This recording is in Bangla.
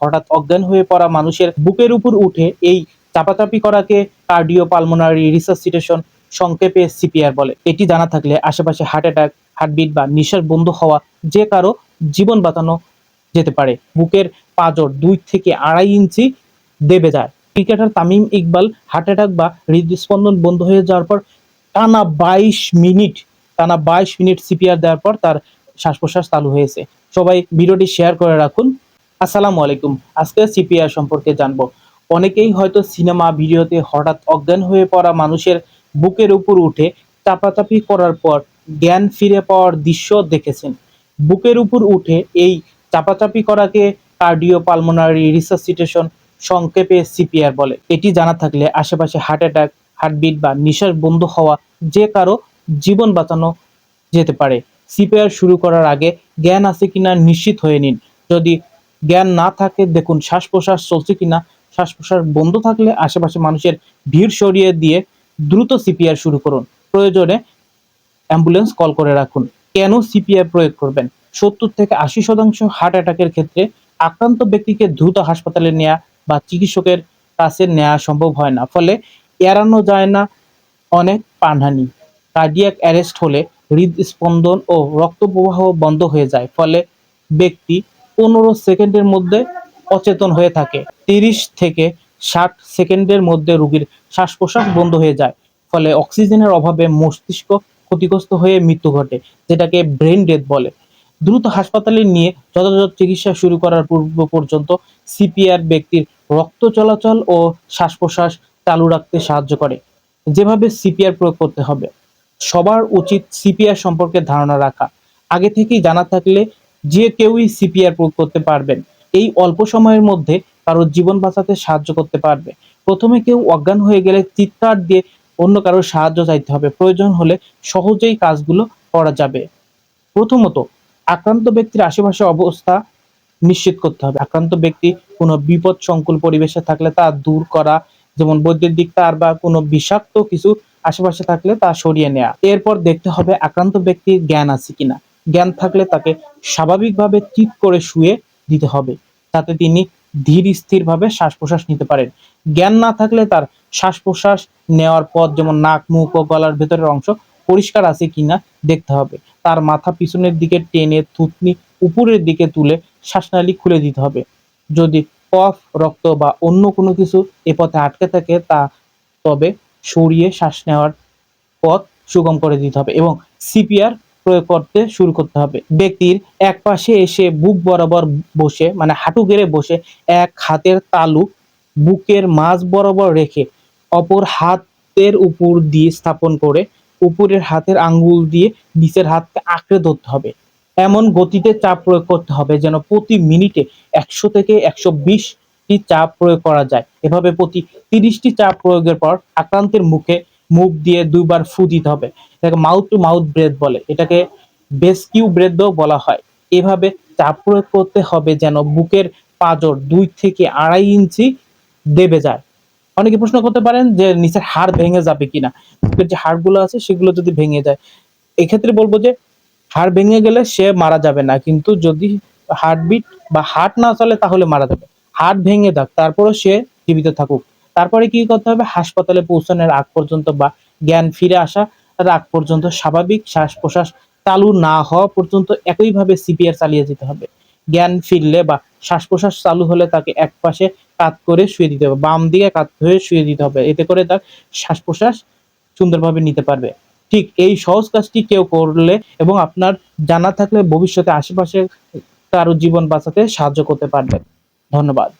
হঠাৎ অজ্ঞান হয়ে পড়া মানুষের বুকের উপর উঠে এই চাপাচাপি করাকে কার্ডিও পালমোনারি রিসাসিটেশন সংক্ষেপে সিপিআর বলে। এটি জানা থাকলে আশেপাশে হার্ট অ্যাটাক, হার্টবিট বা নিঃশ্বাস বন্ধ হওয়া যে কারও জীবন বাঁচানো যেতে পারে। বুকের পাঁজর দুই থেকে আড়াই ইঞ্চি দেবে যায়। Cricketer Tamim Iqbal heart attack বা হৃদস্পন্দন বন্ধ হয়ে যাওয়ার পর টানা বাইশ মিনিট, টানা বাইশ মিনিট সিপিআর দেওয়ার পর তার শ্বাস প্রশ্বাস চালু হয়েছে। সবাই ভিডিওটি শেয়ার করে রাখুন। আসসালামু আলাইকুম। আজকে সিপিআর সম্পর্কে জানব। অনেকেই হয়তো সিনেমা ভিডিওতে হঠাৎ অজ্ঞান হয়ে পড়া মানুষের বুকের উপর উঠে চাপাচাপি করার পর জ্ঞান ফিরে পাওয়ার দৃশ্য দেখেছেন। বুকের উপর উঠে এই চাপাচাপি করাকে কার্ডিও পালমোনারি রিসাসিটেশন সংক্ষেপে সিপিআর বলে। এটি জানা থাকলে আশেপাশে হার্ট অ্যাটাক, হার্টবিট বা নিঃশ্বাস বন্ধ হওয়া যে কারও জীবন বাঁচানো যেতে পারে। সিপিআর শুরু করার আগে জ্ঞান আছে কিনা নিশ্চিত হয়ে নিন। যদি জ্ঞান না থাকে, দেখুন শ্বাস প্রশ্বাস চলছে কিনা শ্বাস প্রশ্বাস বন্ধ থাকলে আশেপাশে মানুষের ভিড় সরিয়ে দিয়ে দ্রুত সিপিআর শুরু করুন। প্রয়োজনে অ্যাম্বুলেন্স কল করে রাখুন। কেন সিপিআর প্রয়োগ করবেন? সত্তর থেকে আশি শতাংশ হার্ট অ্যাটাকের ক্ষেত্রে আক্রান্ত ব্যক্তিকে দ্রুত হাসপাতালে নেওয়া বা চিকিৎসকের কাছে নেওয়া সম্ভব হয় না। ফলে এড়ানো যায় না অনেক প্রাণহানি। কার্ডিয়াক অ্যারেস্ট হলে হৃদস্পন্দন ও রক্ত প্রবাহ বন্ধ হয়ে যায়। ফলে ব্যক্তি পনেরো সেকেন্ডের মধ্যে অচেতন হয়ে থাকে। তিরিশ থেকে ষাট সেকেন্ডের মধ্যে রোগীর শ্বাস প্রশ্বাস বন্ধ হয়ে যায়। ফলে অক্সিজেনের অভাবে মস্তিষ্ক ক্ষতিগ্রস্ত হয়ে মৃত্যু ঘটে, যেটাকে ব্রেন ডেথ বলে। দ্রুত হাসপাতালে নিয়ে যথাযথ চিকিৎসা শুরু করার পূর্ব পর্যন্ত সিপিআর ব্যক্তির রক্ত চলাচল ও শ্বাস প্রশ্বাস চালু রাখতে সাহায্য করে। যেভাবে সিপিআর প্রয়োগ করতে হবে, সবার উচিত সিপিআর সম্পর্কে ধারণা রাখা। আগে থেকেই জানা থাকলে যে কেউই সিপিআর প্রয়োগ করতে পারবেন। এই অল্প সময়ের মধ্যে কারোর জীবন বাঁচাতে সাহায্য করতে পারবে। প্রথমে কেউ অজ্ঞান হয়ে গেলে চিৎকার দিয়ে অন্য কারোর সাহায্য চাইতে হবে। প্রয়োজন হলে সহজেই কাজগুলো করা যাবে। প্রথমত, আক্রান্ত ব্যক্তির আশেপাশে অবস্থা নিশ্চিত করতে হবে। আক্রান্ত ব্যক্তি কোনো বিপদ সংকুল পরিবেশে থাকলে তা দূর করা, যেমন বৈদ্যুতিক তার বা কোনো বিষাক্ত কিছু আশেপাশে থাকলে তা সরিয়ে নেওয়া এরপর দেখতে হবে আক্রান্ত ব্যক্তির জ্ঞান আছে কিনা। জ্ঞান থাকলে তাকে স্বাভাবিকভাবে চিৎ করে শুয়ে দিতে হবে। যাতে তিনি ধীর স্থিরভাবে শ্বাস প্রশ্বাস নিতে পারেন। জ্ঞান না থাকলে তার শ্বাস প্রশ্বাস নেওয়ার পথ যেমন নাক, মুখ ও গলার ভেতরের অংশ পরিষ্কার আছে কিনা দেখতে হবে। তার মাথা পিছনের দিকে টেনে থুতনি উপরের দিকে তুলে শ্বাসনালী খুলে দিতে হবে। যদি কফ, রক্ত বা অন্য কোনো কিছু এ পথে আটকে থাকে তা তবে সরিয়ে শ্বাস নেওয়ার পথ সুগম করে দিতে হবে এবং সিপিআর প্রয়োগ করতে শুরু করতে হবে। ব্যক্তির এক পাশে এসে বুক বরাবর বসে মানে হাঁটু গেড়ে বসে এক হাতের তালু বুকের মাঝ বরাবর রেখে অপর হাতের উপর দিয়ে স্থাপন করে উপরের হাতের আঙ্গুল দিয়ে নিচের হাতকে আঁকড়ে ধরতে হবে। এমন গতিতে চাপ প্রয়োগ করতে হবে যেন প্রতি মিনিটে একশো থেকে একশো বিশটি চাপ প্রয়োগ করা যায়। এভাবে প্রতি তিরিশটি চাপ প্রয়োগের পর আক্রান্তের মুখে মুখ দিয়ে দুইবার ফু দিতে হবে। এটাকে মাউথ টু মাউথ ব্রেথ বলে। এটাকে বেসকিউ ব্রেথও বলা হয়। এভাবে চাপ প্রয়োগ করতে হবে যেন বুকের পাঁজর দুই থেকে আড়াই ইঞ্চি দেবে যায়। অনেকে প্রশ্ন করতে পারেন যে নিচের হাড় ভেঙে যাবে কিনা? বুকের যে হাড়গুলো আছে, সেগুলো যদি ভেঙে যায়, এক্ষেত্রে বলব যে হাড় ভেঙে গেলে সে মারা যাবে না। কিন্তু যদি হার্টবিট বা হার্ট না চলে, তাহলে মারা যাবে। হার্ট ভেঙে যাক, তারপরও সে জীবিত থাকুক। তারপরে কি করতে হবে? হাসপাতালে পৌঁছানোর আগ পর্যন্ত বা জ্ঞান ফিরে আসা আগ পর্যন্ত স্বাভাবিক শ্বাস প্রশ্বাস চালু না হওয়া পর্যন্ত একইভাবে সিপিআর চালিয়ে যেতে হবে। জ্ঞান ফিরলে বা শ্বাস প্রশ্বাস চালু হলে তাকে এক পাশে কাত করে শুয়ে দিতে হবে, বাম দিকে কাত হয়ে শুয়ে দিতে হবে। এতে করে তার শ্বাস প্রশ্বাস সুন্দরভাবে নিতে পারবে। ঠিক এই সহজ কাজটি কেউ করলে এবং আপনার জানা থাকলে ভবিষ্যতে আশেপাশে কারও জীবন বাঁচাতে সাহায্য করতে পারবেন। ধন্যবাদ।